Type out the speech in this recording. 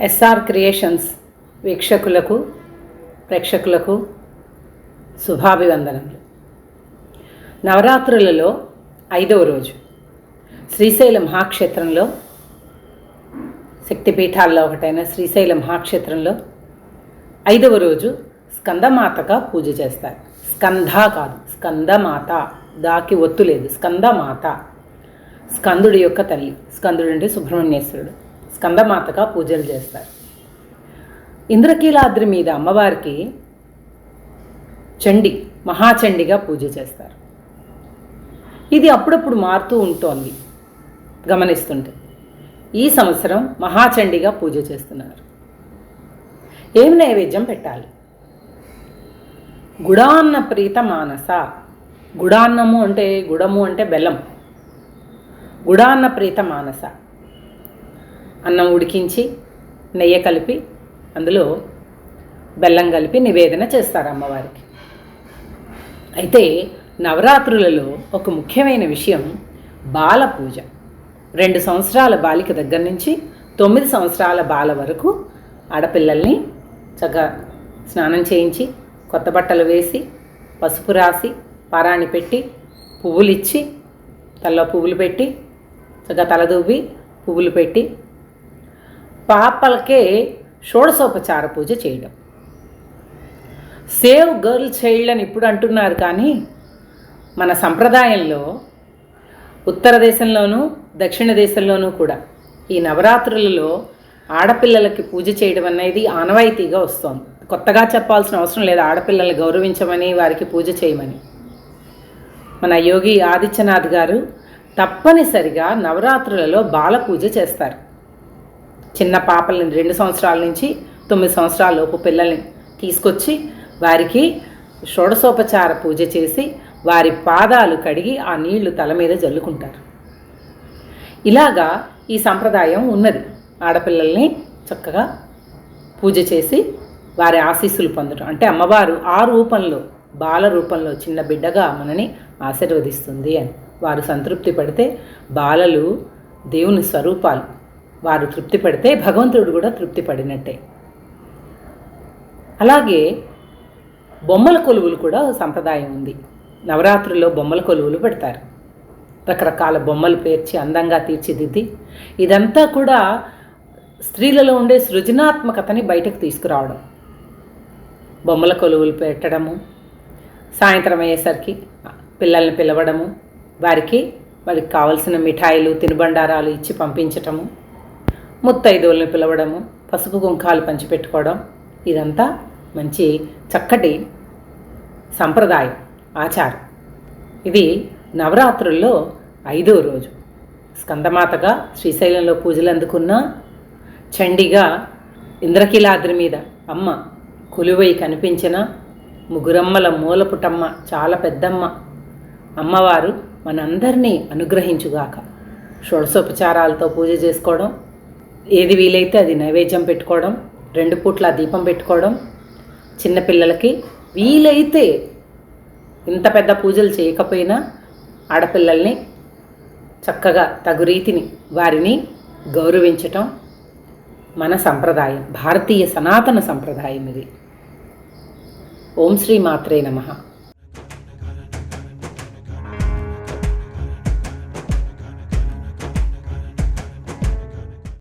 SR creations వీక్షకులకు ప్రేక్షకులకు శుభాభివందనములు. నవరాత్రులలో ఐదవ రోజు. శ్రీశైల మహాక్షేత్రంలో శక్తిపీఠాల్లో ఒకటైన శ్రీశైల మహాక్షేత్రంలో ఐదవ రోజు స్కందమాతగా పూజ చేస్తారు. స్కంద కాదు స్కందమాత. దాకి ఒత్తు లేదు స్కందమాత. స్కందుడి యొక్క తల్లి. స్కందుడు అంటే సుబ్రహ్మణ్యేశ్వరుడు. స్కందమాతగా పూజలు చేస్తారు. ఇంద్రకీలాద్రి మీద అమ్మవారికి చండి మహాచండిగా పూజ చేస్తారు. ఇది అప్పుడప్పుడు మారుతూ ఉంటోంది గమనిస్తుంటే. ఈ సంవత్సరం మహాచండిగా పూజ చేస్తున్నారు. ఏం నైవేద్యం పెట్టాలి? గుడాన్న ప్రీత మానస. గుడాన్నము అంటే గుడము అంటే బెల్లం. గుడాన్న ప్రీత మానస. అన్నం ఉడికించి నెయ్యి కలిపి అందులో బెల్లం కలిపి నివేదన చేస్తారు అమ్మవారికి. అయితే నవరాత్రులలో ఒక ముఖ్యమైన విషయం బాల పూజ. రెండు సంవత్సరాల బాలిక దగ్గర నుంచి తొమ్మిది సంవత్సరాల బాల వరకు ఆడపిల్లల్ని చక్కగా స్నానం చేయించి కొత్త బట్టలు వేసి పసుపు రాసి పారాణి పెట్టి పువ్వులు ఇచ్చి తలలో పువ్వులు పెట్టి చక్కగా తలదూబి పువ్వులు పెట్టి పాపలకే షోడశోపచార పూజ చేయడం. సేవ్ గర్ల్ చైల్డ్ అని ఇప్పుడు అంటున్నారు కానీ మన సంప్రదాయంలో ఉత్తర దేశంలోనూ దక్షిణ దేశంలోనూ కూడా ఈ నవరాత్రులలో ఆడపిల్లలకి పూజ చేయడం అనేది ఆనవాయితీగా వస్తోంది. కొత్తగా చెప్పాల్సిన అవసరం లేదు ఆడపిల్లల్ని గౌరవించమని వారికి పూజ చేయమని. మన యోగి ఆదిత్యనాథ్ గారు తప్పనిసరిగా నవరాత్రులలో బాల పూజ చేస్తారు. చిన్న పాపల్ని రెండు సంవత్సరాల నుంచి తొమ్మిది సంవత్సరాల లోపు పిల్లల్ని తీసుకొచ్చి వారికి షోడసోపచార పూజ చేసి వారి పాదాలు కడిగి ఆ నీళ్ళు తల మీద జల్లుకుంటారు. ఇలాగా ఈ సంప్రదాయం ఉన్నది. ఆడపిల్లల్ని చక్కగా పూజ చేసి వారి ఆశీస్సులు పొందడం అంటే అమ్మవారు ఆ రూపంలో బాల రూపంలో చిన్న బిడ్డగా మనని ఆశీర్వదిస్తుంది అని. వారు సంతృప్తి పడితే బాలలు దేవుని స్వరూపాలు వారు తృప్తి పడితే భగవంతుడు కూడా తృప్తి పడినట్టే. అలాగే బొమ్మల కొలువులు కూడా సంప్రదాయం ఉంది. నవరాత్రుల్లో బొమ్మల కొలువులు పెడతారు. రకరకాల బొమ్మలు పేర్చి అందంగా తీర్చిదిద్ది ఇదంతా కూడా స్త్రీలలో ఉండే సృజనాత్మకతని బయటకు తీసుకురావడం. బొమ్మల కొలువులు పెట్టడము సాయంత్రం అయ్యేసరికి పిల్లల్ని పిలవడము వారికి వారికి కావలసిన మిఠాయిలు తినుబండారాలు ఇచ్చి పంపించటము ముత్తైదువులను పిలవడము పసుపు కుంకాలు పంచిపెట్టుకోవడం ఇదంతా మంచి చక్కటి సంప్రదాయం ఆచారం. ఇది నవరాత్రుల్లో ఐదో రోజు. స్కందమాతగా శ్రీశైలంలో పూజలు అందుకున్న చండిగా ఇంద్రకీలాద్రి మీద అమ్మ కొలువై కనిపించిన ముగురమ్మల మూలపుటమ్మ చాలా పెద్దమ్మ. అమ్మవారు మనందరినీ అనుగ్రహించుగాక. షోడసోపచారాలతో పూజ చేసుకోవడం ఏది వీలైతే అది నైవేద్యం పెట్టుకోవడం రెండు పూట్ల దీపం పెట్టుకోవడం చిన్నపిల్లలకి వీలైతే ఇంత పెద్ద పూజలు చేయకపోయినా ఆడపిల్లల్ని చక్కగా తగు రీతిని వారిని గౌరవించటం మన సంప్రదాయం భారతీయ సనాతన సంప్రదాయం ఇది. ఓం శ్రీ మాత్రే నమః.